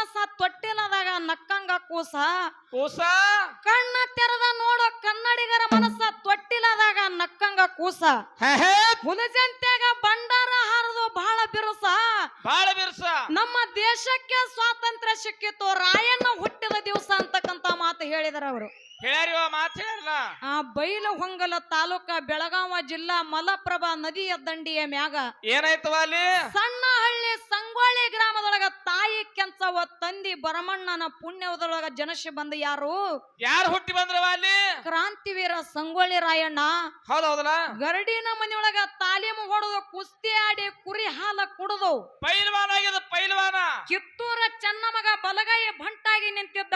ಮನಸ್ಸ ತೊಟ್ಟಿಲದಾಗ ನಕ್ಕಂಗ ಕೂಸ. ಕೂಸ? ಕಣ್ಣ ತೆರೆದ ನೋಡೋ ಕನ್ನಡಿಗರ ಮನಸ್ಸ ತೊಟ್ಟಿಲದಾಗ ನಕ್ಕಂಗ ಕೂಸ. ಹುಲಜಂತ್ಯಾಗ ಬಂಡಾರ ಹಾರದು ಬಹಳ ಬಿರುಸ. ಬಹಳ ಬಿರುಸ. ನಮ್ಮ ದೇಶಕ್ಕೆ ಸ್ವಾತಂತ್ರ್ಯ ಸಿಕ್ಕಿತ್ತು ರಾಯಣ್ಣ ಹುಟ್ಟಿದ ದಿವಸ ಅಂತಕ್ಕಂತ ಮಾತು ಹೇಳಿದಾರ ಅವರು. ಆ ಬೈಲು ಹೊಂಗಲ ತಾಲೂಕ ಬೆಳಗಾವ ಜಿಲ್ಲಾ ಮಲಪ್ರಭಾ ನದಿಯ ದಂಡಿಯ ಮ್ಯಾಗ ಏನಾಯ್ತು ಅಲ್ಲಿ? ಸಣ್ಣ ಸಂಗೊಳ್ಳಿ ಗ್ರಾಮದೊಳಗ ತಾಯಿ ಕೆಂಚವ ತಂದಿ ಬರಮಣ್ಣನ ಪುಣ್ಯದೊಳಗ ಜನಶ ಬಂದ ಯಾರು? ಯಾರು ಹುಟ್ಟಿ ಬಂದ್ರವ ಅಲ್ಲಿ? ಕ್ರಾಂತಿವೀರ ಸಂಗೊಳ್ಳಿ ರಾಯಣ್ಣ. ಹೌದೌದಲ್ಲ ಗರಡಿನ ಮನೆಯೊಳಗ ತಾಲೀಮು ಹೊಡೆದು ಕುಸ್ತಿ ಆಡಿ ಕುರಿ ಹಾಲ ಕುಡಿದು ಪೈಲ್ವಾನ ಆಗ್ಯದ ಪೈಲ್ವಾನ. ಕಿತ್ತೂರ ಚೆನ್ನಮಗ ಬಲಗೈ ಭಂಟಾಗಿ ನಿಂತಿದ್ದ.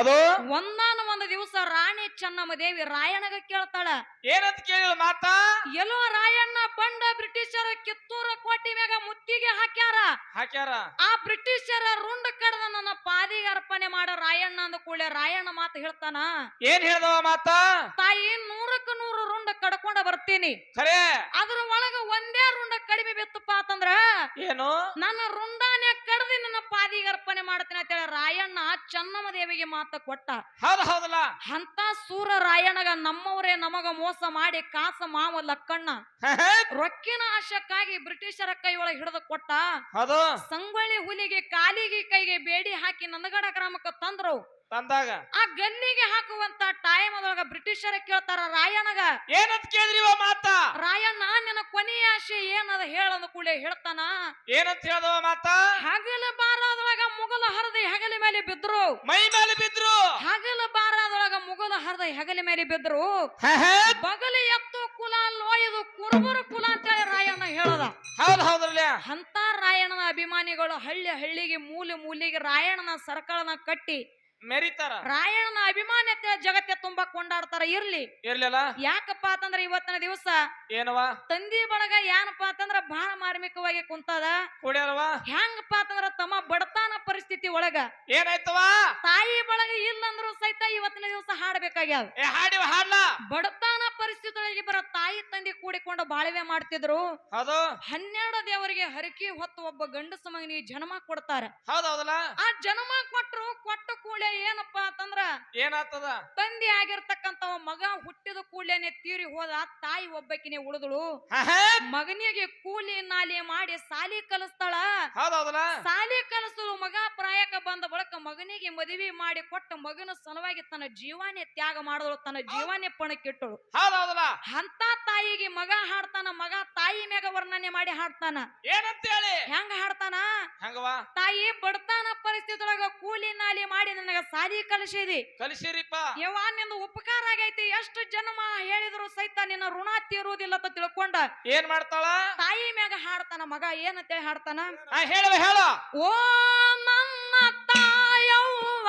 ಅದು ಒಂದಾನ ಒಂದು ದಿವಸ ರಾಣಿ ಚೆನ್ನಮ್ಮ ದೇವಿ ರಾಯಣ್ಣಗ ಕೇಳ್ತಾಳ ಏನಂತ ಕೇಳ ಮಾತಾ? ಎಲ್ಲೋ ರಾಯಣ್ಣ ಬಂಡ ಬ್ರಿಟಿಷರ ಕಿತ್ತೂರ ಕೋಟಿ ಮ್ಯಾಗ ಮುತ್ತಿಗೆ ಹಾಕ್ಯಾರ. ಹಾಕ್ಯಾರ? ಆ ಬ್ರಿಟಿಷರ ರುಂಡ ಕಡದ ನನ್ನ ಪಾದಿಗೆ ಅರ್ಪಣೆ ಮಾಡ ರಾಯಣ್ಣ ಅಂದ ಕೂಡಲೇ ರಾಯಣ್ಣ ಮಾತು ಹೇಳ್ತಾನ ಏನ್ ಹೇಳ್ದವ ಮಾತ? ತಾಯಿ ನೂರಕ್ಕ ನೂರು ರುಂಡ ಕಡ್ಕೊಂಡ ಬರ್ತೀನಿ. ಖರೆ. ಅದ್ರ ಒಳಗ ಒಂದೇ ರುಂಡ ಕಡಿಮೆ ಬಿತ್ತಪ್ಪ ಅಂತಂದ್ರ ಏನು? ನನ್ನ ರುಂಡಾನೆ ಕಡ್ದಿ ನನ್ನ ಪಾದಿಗೆ ಅರ್ಪಣೆ ಮಾಡ್ತೀನಿ ಅಂತೇಳಿ ರಾಯಣ್ಣ ಚನ್ನಮ್ಮ ದೇವಿಗೆ ಮಾತ ಕೊಟ್ಟ. ಹೌದ್ ಹೌದಲ್ಲ? ಅಂತ ಸೂರ ರಾಯಣ್ಣಗ ನಮ್ಮವರೇ ನಮಗ ಮೋಸ ಮಾಡಿ ಕಾಸ ಮಾವ ಲಕ್ಕಣ್ಣ ರೊಕ್ಕಿನ ಆಶಕ್ಕಾಗಿ ಬ್ರಿಟಿಷರ ಕೈ ಒಳಗೆ ಹಿಡಿದು ಕೊಟ್ಟ. ಸಂಗೊಳ್ಳಿ ಹುಲಿಗೆ ಕಾಲಿಗೆ ಕೈಗೆ ಬೇಡಿ ಹಾಕಿ ನಂದಗಡ ಗ್ರಾಮಕ್ಕೆ ತಂದ್ರು. ತಂದಾಗ ಆ ಗನ್ನಿಗೆ ಹಾಕುವಂತ ಟೈಮ್ ಅದೊಳಗ ಬ್ರಿಟಿಷರ ಕೇಳ್ತಾರ ರಾಯಣ್ಣಗ ಏನಂತ ಕೇಳಿದ್ರಿವ ಮಾತ? ರಾಯಣ್ಣ ನಿನ್ನ ಕೊನೆಯ ಆಶೆ ಏನದ ಹೇಳದ ಕೂಡಲೇ ಹೇಳ್ತಾನ? ಏನಂತ ಹೇಳ್ದವ ಮಾತಾ? ಹಗಲ ಬಾರದೊಳಗ ಮುಗಲ ಹರದ ಹೆಗಲ ಮೇಲೆ ಬಿದ್ರು. ಮೈ ಮೇಲೆ ಬಿದ್ರು. ಹಗಲ ಬಾರದೊಳಗ ಮುಗಲ ಹರದ ಹೆಗಲ ಮೇಲೆ ಬಿದ್ರು. ಬಗಲ ಎತ್ತು ಕುಲ ಲೋಯದು ಕುರುಬರು ಕುಲ ಅಂತ ಹೇಳಿ ರಾಯಣ್ಣ ಹೇಳದ. ಹೌದ್ ಹೌದ್ರಲ್ಲ ಅಂತ ರಾಯಣ್ಣನ ಅಭಿಮಾನಿಗಳು ಹಳ್ಳಿ ಹಳ್ಳಿಗೆ ಮೂಲೆ ಮೂಲೆಗೆ ರಾಯಣ್ಣನ ಸರ್ಕಳನ ಕಟ್ಟಿ ಮೆರಿತಾರ? ರಾಯಣ್ಣನ ಅಭಿಮಾನ್ಯತೆ ಜಗತ್ತೆ ತುಂಬಾ ಕೊಂಡಾಡ್ತಾರ. ಇರ್ಲಿ. ಇರ್ಲಿಲ್ಲ? ಯಾಕಪ್ಪ ಅಂತಂದ್ರ ಇವತ್ತಿನ ದಿವಸ ಏನವ? ತಂದಿ ಬಳಗ ಏನಪ್ಪ ಅಂತಂದ್ರ ಬಹಳ ಮಾರ್ಮಿಕವಾಗಿ ಕುಂತದ. ಕುಡಿಯಲ್ವಾ ಹೆಂಗಪ್ಪ ಅಂತಂದ್ರ ತಮ್ಮ ಬಡತನ ಪರಿಸ್ಥಿತಿ ಒಳಗ. ಏನಾಯ್ತವ? ತಾಯಿ ಬಳಗ ಇಲ್ಲಂದ್ರು ಸಹಿತ ಇವತ್ತಿನ ದಿವಸ ಹಾಡಬೇಕಾಗ್ಯಾವ ಏ ಹಾಡಿವ ಹಾಡ್ಲ? ಬಡತನ ಪರಿಸ್ಥಿತಿ ಬರ ತಾಯಿ ತಂದೆ ಕೂಡಿಕೊಂಡು ಬಾಳವೆ ಮಾಡ್ತಿದ್ರು. ಹೌದು. ಹನ್ನೆರಡು ದೇವರಿಗೆ ಹರಕಿ ಹೊತ್ತು ಒಬ್ಬ ಗಂಡಸ ಮಗನಿಗೆ ಜನ್ಮ ಕೊಡ್ತಾರ. ಹೌದ್ ಹೌದಲ್ಲ? ಆ ಜನ್ಮ ಕೊಟ್ರು ಕೊಟ್ಟ ಕೂಡ ಏನಪ್ಪಾ ಅಂತಂದ್ರ ಏನಾಗ್ತದ? ತಂದೆ ಆಗಿರ್ತಕ್ಕಂತ ಮಗ ಹುಟ್ಟಿದ ಕೂಡಲೇನೆ ತೀರಿ ಹೋದ ತಾಯಿ ಒಬ್ಬಕಿನೇ ಉಳಿದಳು. ಮಗನಿಗೆ ಕೂಲಿ ನಾಲಿ ಮಾಡಿ ಸಾಲಿ ಕಲಿಸ್ತಾಳ. ಹೌದ್ ಹೌದಲ್ಲ? ಸಾಲಿ ಕಲಿಸಲು ಮಗ ಪ್ರಾಯಕ ಬಂದ ಬಳಕ ಮಗನಿಗೆ ಮದುವೆ ಮಾಡಿ ಕೊಟ್ಟ ಮಗನ ಸಲುವಾಗಿ ತನ್ನ ಜೀವಾನೇ ತ್ಯಾಗ ಮಾಡಿದಳು ತನ್ನ ಜೀವಾನೇ ಪಣಕ್ಕಿಟ್ಟಳು. ಹೌದಲ್ಲ ಅಂತ ತಾಯಿಗೆ ಮಗ ಹಾಡ್ತಾನ ಮಗ ತಾಯಿ ಮ್ಯಾಗ ವರ್ಣನೆ ಮಾಡಿ ಹಾಡ್ತಾನ. ಏನಂತ ಹೇಳಿ ಹೆಂಗ ಹಾಡ್ತಾನ? ಹೆಂಗವಾ ತಾಯಿ ಬಡತನ ಪರಿಸ್ಥಿತಿ ಒಳಗ ಕೂಲಿ ನಾಲಿ ಮಾಡಿ ನನಗ ಸಾಲಿ ಕಲಿಸಿದಿ. ಕಲಿಸಿರಿಪ್ಪ. ಯವ್ವ ನಿಂದು ಉಪಕಾರ ಆಗೈತಿ. ಎಷ್ಟು ಜನ್ಮ ಹೇಳಿದ್ರು ಸಹಿತ ನಿನ್ನ ಋಣ ತೀರುವುದಿಲ್ಲ ಅಂತ ತಿಳ್ಕೊಂಡ. ಏನ್ ಮಾಡ್ತಾಳ? ತಾಯಿ ಮ್ಯಾಗ ಹಾಡ್ತಾನ ಮಗ ಏನಂತೇಳಿ ಹಾಡ್ತಾನ? ಹಾ ಹೇಳುವ ಹೇಳ. ಓ ನನ್ನ ತಾಯವ್ವ.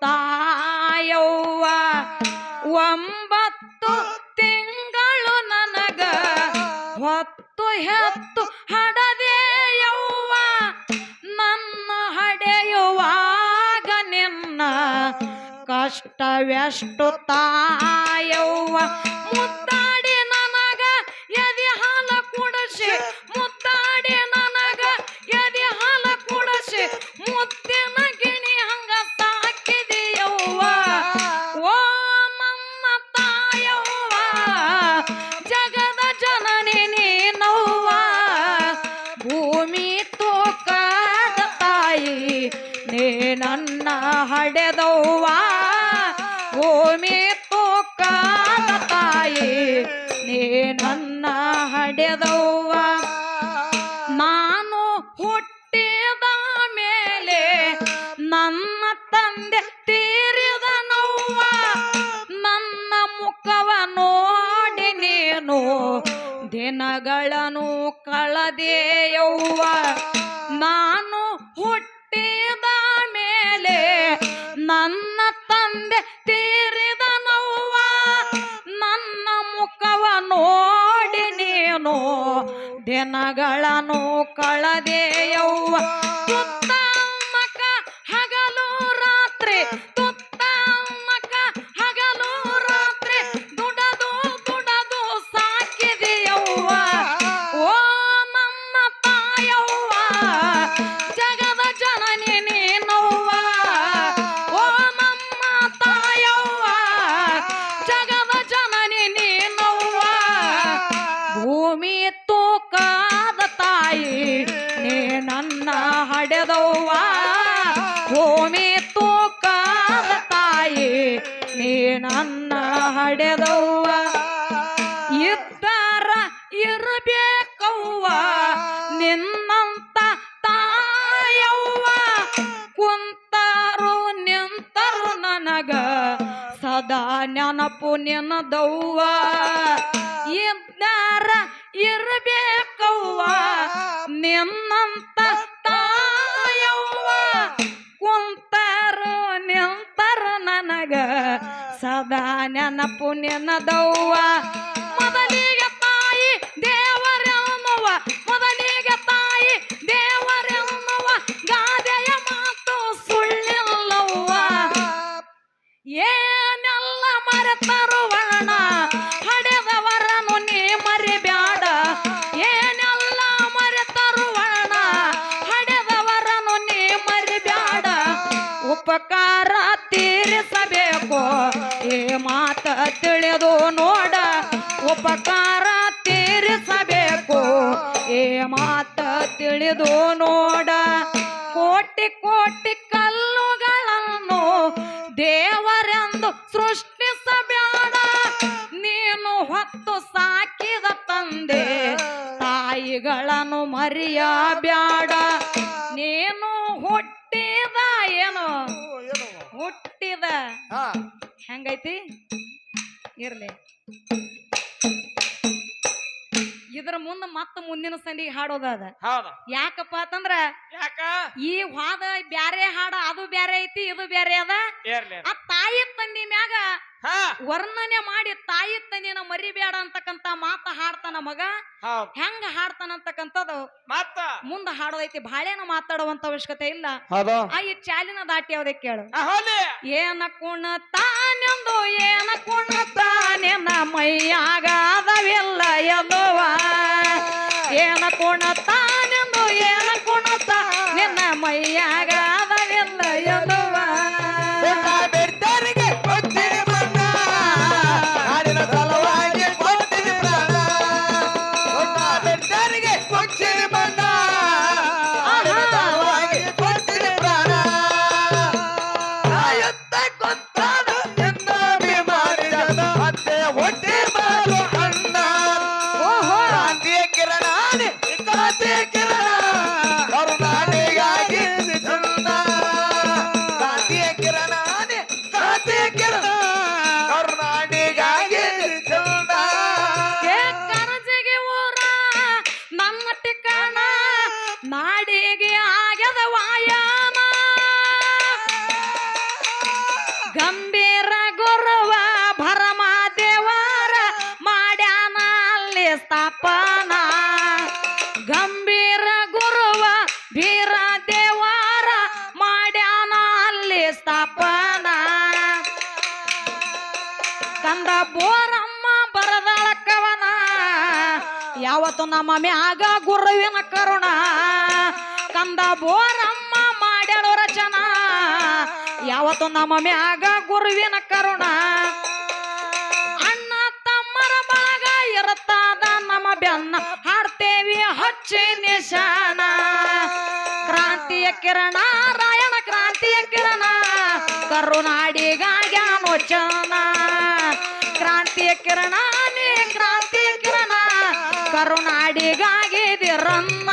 ತಾಯವ್ವ ಒಂಬತ್ತು ತಿಂಗಳು ನನಗ ಹೊತ್ತು ಹೆತ್ತು ಹಡದೆಯವ್ವ. ನನ್ನ ಹಡೆಯುವಾಗ ನಿನ್ನ ಕಷ್ಟವೆಷ್ಟು ತಾಯವ್ವ ಮುದ್ದಾಡಿ ಜಗದ ಜನನಿ ನೀನವ್ವ. ಭೂಮಿ ತೂಕದ ತಾಯಿ ನನ್ನ ಹಡೆದವ್ವ. ದಿನಗಳನ್ನು ಕಳದೆಯವ್ವ. ಯವ್ವ ಮಕ ಹಗಲು ರಾತ್ರಿ ತುತ್ತಮ್ಮಕ ಹಗಲು ರಾತ್ರಿ, ದುಡದು ದುಡದು ಸಾಕಿದೆಯವ್ವ. ಓ ನಮ್ಮ ತಾಯವ್ವ ನನ್ನ ಹಡೆದವ್ವ. ಇದ್ದಾರ ಇರಬೇಕವ್ವ. ನಿನ್ನಂತ ತಾಯವ್ವ. ಕುಂತಾರು ನಿಂತರು ನನಗ ಸದಾ ನೆನಪು ನಿನ್ನದವ್ವ ಇದ್ದಾರ ಇರಬೇಕವ್ವ. ನಿನ್ನಂತ ನೆನಪು ಉಪಕಾರ ತೀರಿಸಬೇಕು. ಏ ಮಾತ ತಿಳಿದು ನೋಡ. ಕೋಟಿ ಕೋಟಿ ಕಲ್ಲುಗಳನ್ನು ದೇವರೆಂದು ಸೃಷ್ಟಿಸಬೇಡ. ನೀನು ಹೊತ್ತು ಸಾಕಿದ ತಂದೆ ತಾಯಿಗಳನ್ನು ಮರೆಯಬ್ಯಾಡ ನೀನು ಹುಟ್ಟಿದ ಏನು? ಹುಟ್ಟಿದ. ಹೆಂಗೈತಿ? ಇರ್ಲಿ. ಇದ್ರ ಮುಂದ ಮತ್ತ ಮುಂದಿನ ಸಂದಿಗೆ ಹಾಡೋದದ ಹೌದ. ಯಾಕಪ್ಪ ಅಂತಂದ್ರ ಯಾಕ? ಈ ವಾದ ಬ್ಯಾರೆ ಹಾಡ ಅದು ಬ್ಯಾರೆ ಐತಿ ಇದು ಬ್ಯಾರೆ ಅದ. ಆ ತಾಯಿ ತಂದಿ ಮ್ಯಾಗ ಹಾ. ವರ್ಣನೆ ಮಾಡಿ ತಾಯಿ ತಂದಿನ ಮರಿಬೇಡ ಅಂತಕ್ಕಂತ ಮಾತ ಹಾಡ್ತಾನ ಮಗ. ಹೆಂಗ ಹಾಡ್ತಾನ ಅಂತಕ್ಕಂಥದ್ದು? ಮತ್ತ? ಮುಂದ ಹಾಡೋದೈತಿ ಬಾಳೆನ ಮಾತಾಡುವಂತ ಅವಶ್ಯಕತೆ ಇಲ್ಲ. ಆ ಈ ಚಾಲಿನ ದಾಟಿ ಯಾವ್ದೇ ಕೇಳು. ಕುಣ ಏನ ಕುಣತಾನೆಂದು ಏನ ಕುಣತಾನೆ ಮೈಯಾಗಾದವಿಲ್ಲ ಎನ್ನುವ ಏನ ಕುಣತಾನೆಂದು ಏನ ಕುಣತ ನಿನ್ನ ಮೈಯಾಗಾದವಿಲ್ಲ ಎನ್ನುವ ಬೆಡ್ತರಿಗೆ ಸ್ಥಾಪನ ಕಂದ ಬೋರಮ್ಮ ಬರದಾಳ ಯಾವತ್ತು ನಮ್ಮ ಮ್ಯಾಗ ಗುರುವಿನ ಕರುಣ. ಕಂದ ಬೋರಮ್ಮ ಮಾಡ್ಯಾಳು ರಚನಾ. ಯಾವತ್ತು ನಮ್ಮ ಮ್ಯಾಗ ಗುರುವಿನ ಕರುಣ. ಅಣ್ಣ ತಮ್ಮರ ಬಳಗ ಇರುತ್ತಾದ ನಮ್ಮ ಬೆನ್ನ. ಹಾಡ್ತೇವಿ, ಹಚ್ಚಿ ನಿಶಾನ. ಕ್ರಾಂತಿಯ ಕಿರಣ ಕರುನಾಡಿಗಾಗ್ಯಾನೋ ಚನ ಕ್ರಾಂತಿಯ ಕಿರಣ ನೀ ಕ್ರಾಂತಿಯ ಕಿರಣ. ಕರುನಾಡಿಗಾಗಿದಿರನ್ನ